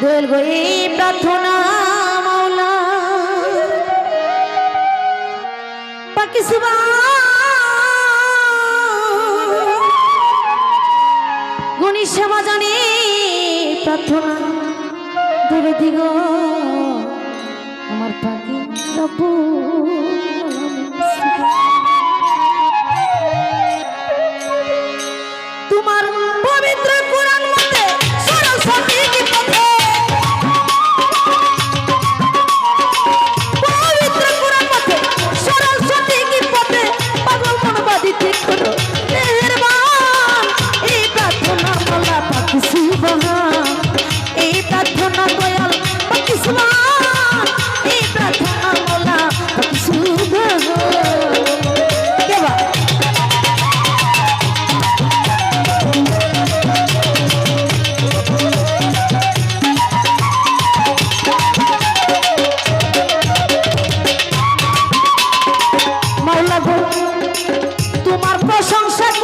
দোল গো এই প্রার্থনা মাওলা। পাখি সুবা গুণী সেবা জানি প্রার্থনা ধরে দিগ। আমার পাখি রব্বু তোমার প্রশংসা